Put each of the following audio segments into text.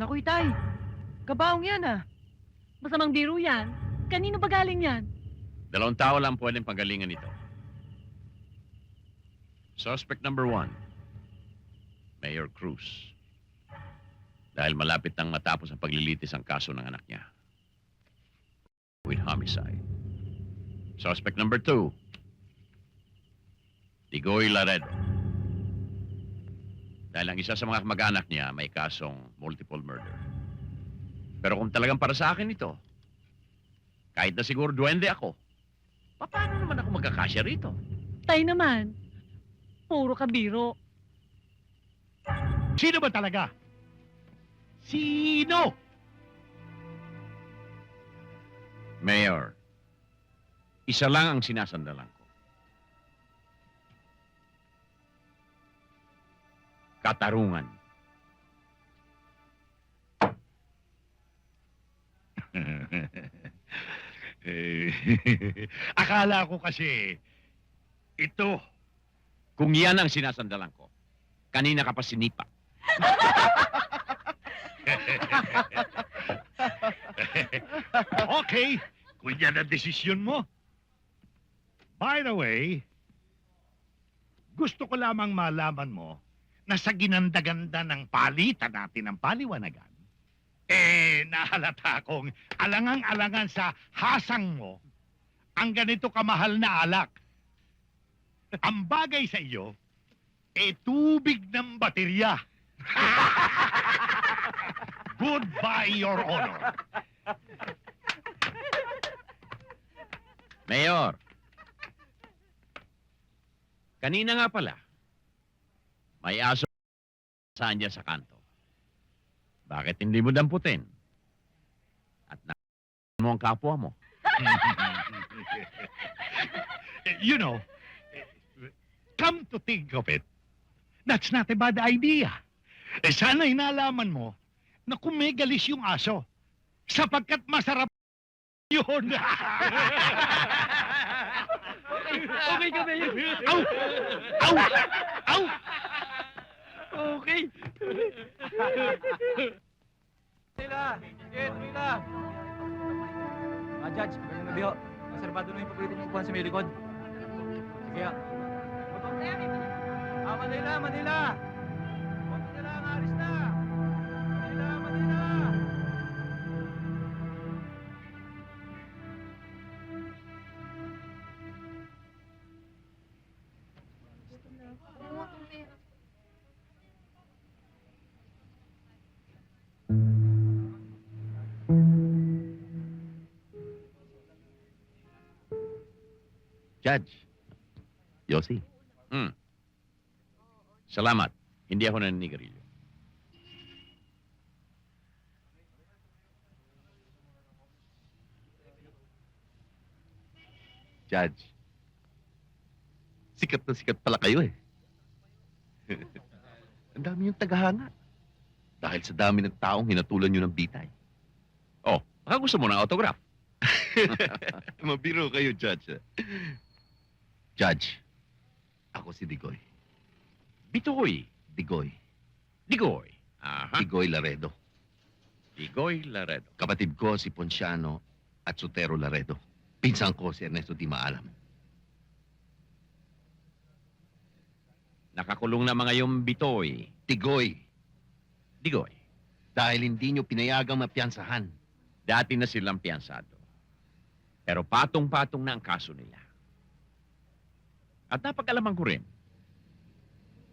Naku, Itay. Kabaong yan ah. Masamang biro yan. Kanino ba galing yan? Dalawang tao lang pwedeng pagalingan ito. Suspect number one, Mayor Cruz. Dahil malapit nang matapos ang paglilitis ang kaso ng anak niya. With homicide. Suspect number two, Digoy Laredo. Dahil ang isa sa mga kamag-anak niya may kasong multiple murder. Pero kung talagang para sa akin ito, kahit na siguro duwende ako, paano naman ako magkakasya rito? Tay naman. Puro ka biro. Sino ba talaga? Sino? Mayor, isa lang ang sinasandalan ko. Katarungan. Akala ko kasi, ito, Kung yan ang sinasandalan ko, kanina ka pa sinipa. okay, kung yan ang desisyon mo. By the way, gusto ko lamang malaman mo na sa ginanda-ganda ng palitan natin ng paliwanagan, eh, nahalata kong alangang-alangan sa hasang mo ang ganito kamahal na alak. Ang bagay sa iyo, eh, tubig ng baterya. Goodbye, Your Honor. Mayor, kanina nga pala, may aso saan dyan sa kanto. Bakit hindi mo damputin? At na mo ang kapwa mo. you know, come to think of it, that's not a bad idea. Eh, sana inalaman mo na kung may galis yung aso, sapagkat masarap yun. Okay ka ba yun? Au! Au! Au! Okay. Nila! Sige, tuloy lang! Ah, Judge, ganyan na biho. Konserbado na yung paborito mong upuan sa may likod. Sige, ah. Ah, Manila, Manila! Judge. Yossi. Hmm. Salamat. Hindi ako naninigarilyo. Judge. Sikat na sikat pala kayo eh. Ang dami yung tagahanga. Dahil sa dami ng taong hinatulan nyo ng bitay. Oh, baka gusto mo ng autograph. Mabiro kayo, Judge. Judge, ako si Digoy. Bitoy. Digoy. Digoy. Aha. Digoy Laredo. Digoy Laredo. Kapatid ko si Ponciano at Sotero Laredo. Pinsan ko si Ernesto Di Maalam. Nakakulong na mga yung Bitoy. Digoy, Digoy. dahil hindi nyo pinayagang mapiyansahan. Dati na silang piyansado. Pero patong-patong na ang kaso nila. At napag-alaman ko rin,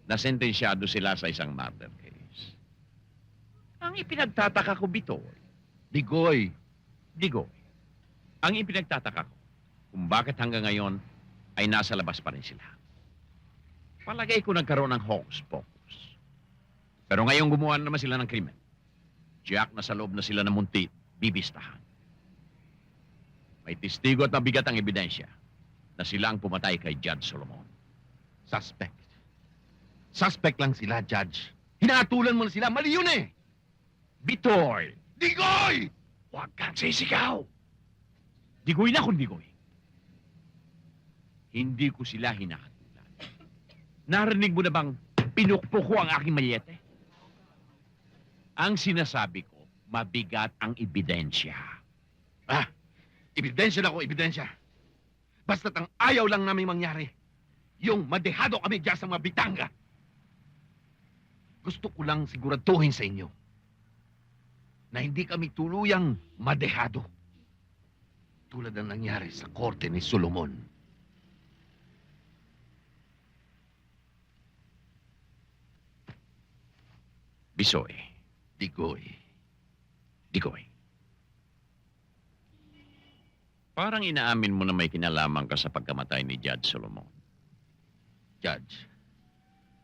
nasentensyado sila sa isang murder case. Ang ipinagtataka ko, Bitoy, Digoy, Digoy, ang ipinagtataka ko, kung bakit hanggang ngayon ay nasa labas pa rin sila. Palagay ko nagkaroon ng hocus pocus. Pero ngayon gumawa na naman sila ng krimen. Jack na sa loob na sila ng munti, bibistahan. May testigo at mabigat ang ebidensya na sila ang pumatay kay Judge Solomon. suspect. Suspect lang sila, Judge. Hinatulan mo na sila. Mali yun eh! Bitoy! Digoy! Huwag kang sisigaw! Digoy na kung digoy. Hindi ko sila hinahatulan. Narinig mo na bang pinukpo ko ang aking malyete? Ang sinasabi ko, mabigat ang ebidensya. Ah, ebidensya na ko, ebidensya. Basta't ang ayaw lang namin mangyari, yung madehado kami dyan sa mga bitanga. Gusto ko lang siguraduhin sa inyo na hindi kami tuluyang madehado. Tulad ng nangyari sa korte ni Solomon. Bisoy, Digoy. Digoy. Parang inaamin mo na may kinalaman ka sa pagkamatay ni Judge Solomon. Judge,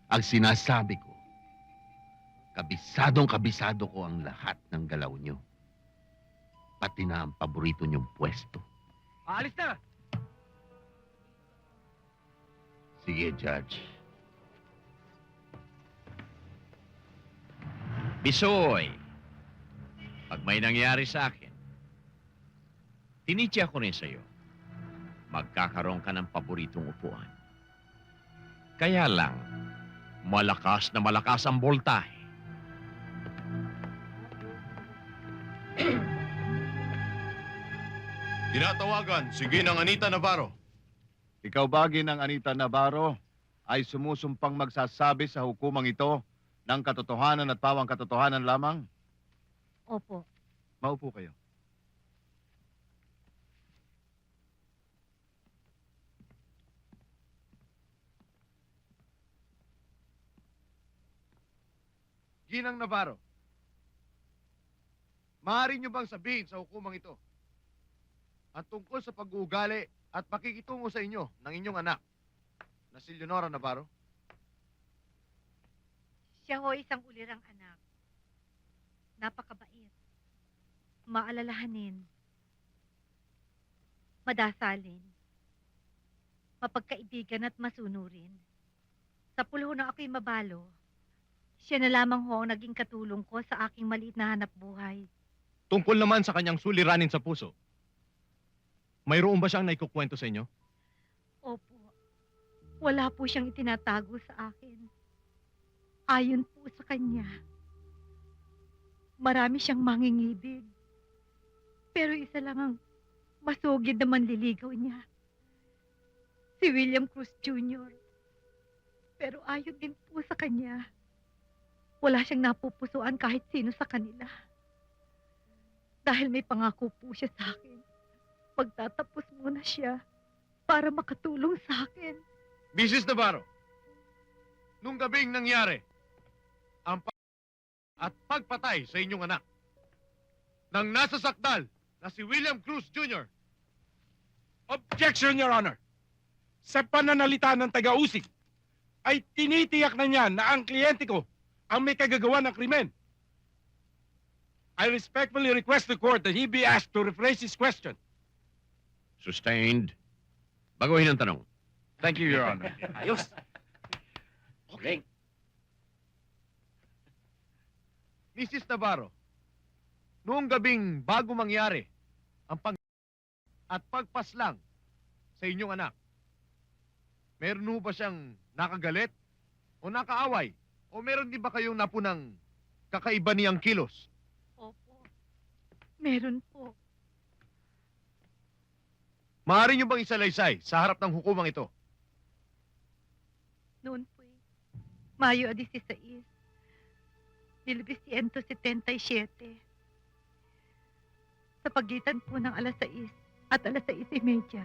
ang sinasabi ko, kabisadong kabisado ko ang lahat ng galaw nyo. Pati na ang paborito nyong pwesto. Aalis na! Sige, Judge. Bisoy, pag may nangyari sa akin, tinitya ko rin sa'yo, magkakaroon ka ng paboritong upuan. Kaya lang, malakas na malakas ang voltahe. Tinatawagan si Ginang Anita Navarro. Ikaw ba, Ginang Anita Navarro, ay sumusumpang magsasabi sa hukumang ito ng katotohanan at pawang katotohanan lamang? Opo. Maupo kayo. Ginang Navarro, maaari niyo bang sabihin sa hukumang ito ang tungkol sa pag-uugali at pakikitungo sa inyo ng inyong anak na si Leonora Navarro? Siya ho isang ulirang anak. Napakabait. Maalalahanin. Madasalin. Mapagkaibigan at masunurin. Sa pulho na ako'y mabalo, siya na lamang ho ang naging katulong ko sa aking maliit na hanap buhay. Tungkol naman sa kanyang suliranin sa puso. Mayroon ba siyang naikukwento sa inyo? Opo. Wala po siyang itinatago sa akin. Ayon po sa kanya. Marami siyang mangingibig. Pero isa lang ang masugid na manliligaw niya. Si William Cruz Jr. Pero ayon din po sa kanya. Wala siyang napupusuan kahit sino sa kanila. Dahil may pangako po siya sa akin. Magtatapos muna siya para makatulong sa akin. Mrs. Navarro, nung gabing nangyari ang pa- at pagpatay sa inyong anak nang nasa sakdal na si William Cruz Jr. Objection, Your Honor. Sa pananalita ng taga-usig, ay tinitiyak na niya na ang kliyente ko ang may kagagawa ng krimen. I respectfully request the court that he be asked to rephrase his question. Sustained. Baguhin ang tanong. Thank you, Your Honor. Ayos. Okay. Mrs. Navarro, noong gabing bago mangyari ang pag at pagpaslang sa inyong anak, meron ho ba siyang nakagalit o nakaaway? O meron din ba kayong napunang kakaiba niyang kilos? Opo. Meron po. Maaari niyo bang isalaysay sa harap ng hukumang ito? Noon po eh. Mayo 16. 1977. Sa pagitan po ng alas 6 at alas 6.30.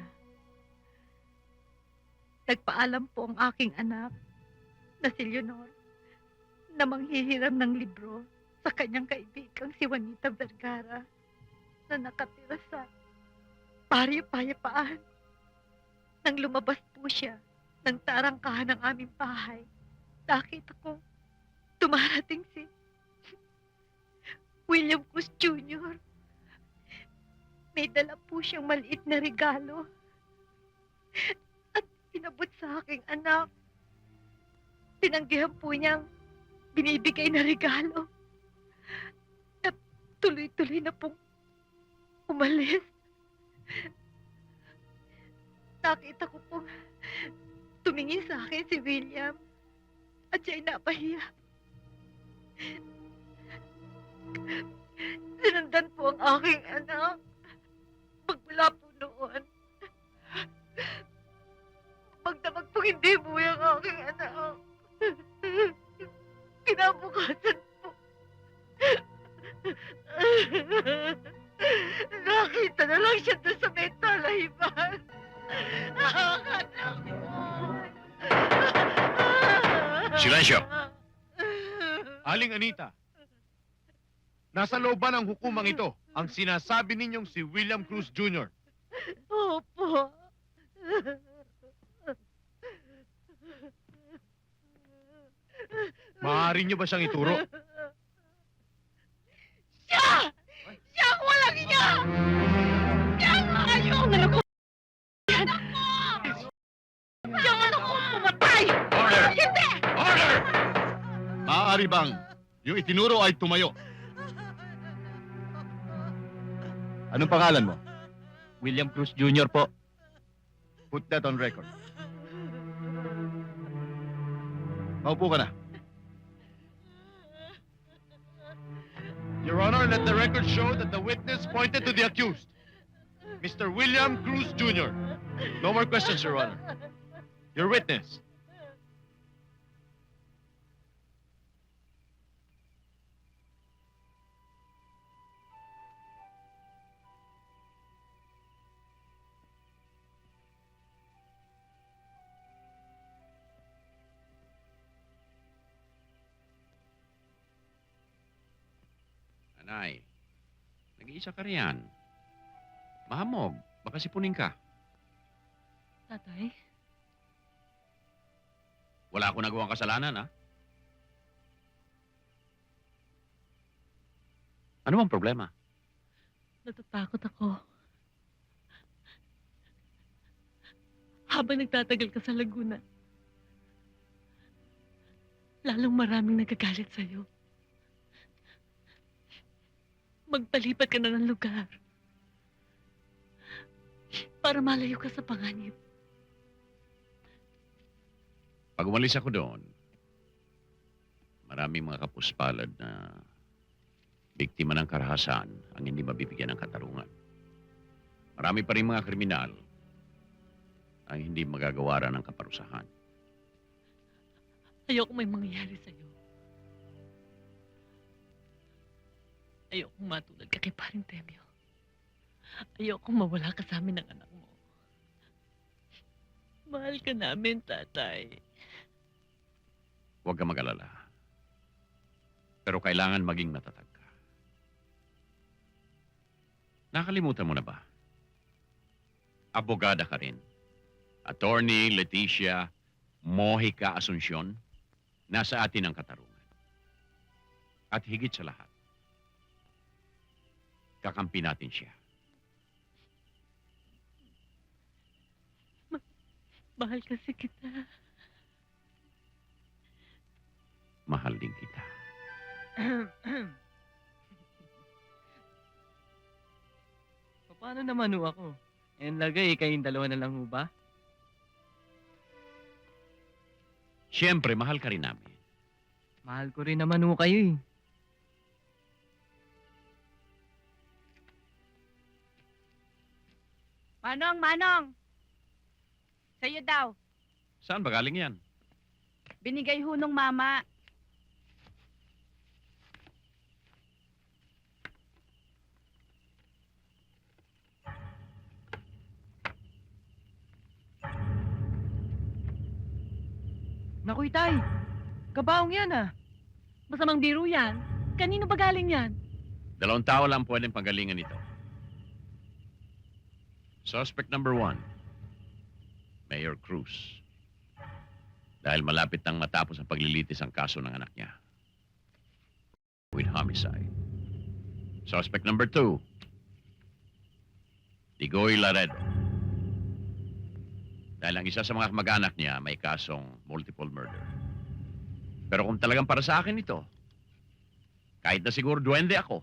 Nagpaalam po ang aking anak na si Leonor na manghihiram ng libro sa kanyang kaibigang si Juanita Vergara na nakatira sa Barrio Payapaan. Nang lumabas po siya ng tarangkahan ng aming bahay, nakita ko dumarating si William Cruz Jr. May dala po siyang maliit na regalo. At inabot sa aking anak. Tinanggihan po niyang binibigay na regalo. At tuloy-tuloy na pong umalis. Nakita ko pong tumingin sa akin si William at siya'y napahiya. Sinundan po ang aking anak. Aling Anita, nasa loob ba ng hukumang ito ang sinasabi ninyong si William Cruz Jr.? Opo. Maaari niyo ba siyang ituro? Siya! Siya ang walang iya! Siya ang ayaw! Anak ko! Anak ko! Siya ang anak ko pumatay! Order! Hindi! Order! Maaari bang yung itinuro ay tumayo? Anong pangalan mo? William Cruz Jr. po. Put that on record. Maupo ka na. Your Honor, let the record show that the witness pointed to the accused, Mr. William Cruz Jr. No more questions, Your Honor. Your witness. Anay, nag-iisa ka riyan. Mahamog, baka sipunin ka. Tatay, Wala akong nagawang kasalanan, ha? Ano bang problema? natatakot ako. Habang nagtatagal ka sa Laguna, lalong maraming nagagalit sa'yo. Magpalipat ka na ng lugar para malayo ka sa panganib. Pag umalis ako doon, maraming mga kapuspalad na biktima ng karahasan ang hindi mabibigyan ng katarungan. Marami pa rin mga kriminal ang hindi magagawaran ng kaparusahan. Ayoko may mangyayari sa'yo. Ayoko matulad ka kay paring Temyo. Ayoko mawala ka sa amin ng anak mo. Mahal ka namin, tatay. Huwag ka mag-alala. Pero kailangan maging matatag ka. Nakalimutan mo na ba? Abogada ka rin. Attorney Leticia Mojica Asuncion, nasa atin ang katarungan. At higit sa lahat, kakampi natin siya. Mahal kasi kita. Mahal din kita. Paano naman ho ako? Eh, lagay, kayong dalawa na lang ho ba? Siyempre, mahal ka rin namin. Mahal ko rin naman ho kayo eh. Manong, Manong! Sa'yo daw. Saan ba galing yan? Binigay ho nung mama. Naku, tay. Kabaong yan ah. Masamang biro yan. Kanino ba galing yan? Dalawang tao lang pwedeng panggalingan ito. Suspect number one, Mayor Cruz. Dahil malapit nang matapos ang paglilitis ang kaso ng anak niya. With homicide. Suspect number two, Digoy Laredo. Dahil ang isa sa mga kamag-anak niya may kasong multiple murder. Pero kung talagang para sa akin ito, kahit na siguro duwende ako,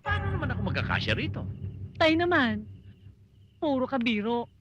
paano naman ako magkakasya rito? Tay naman. Puro ka biro.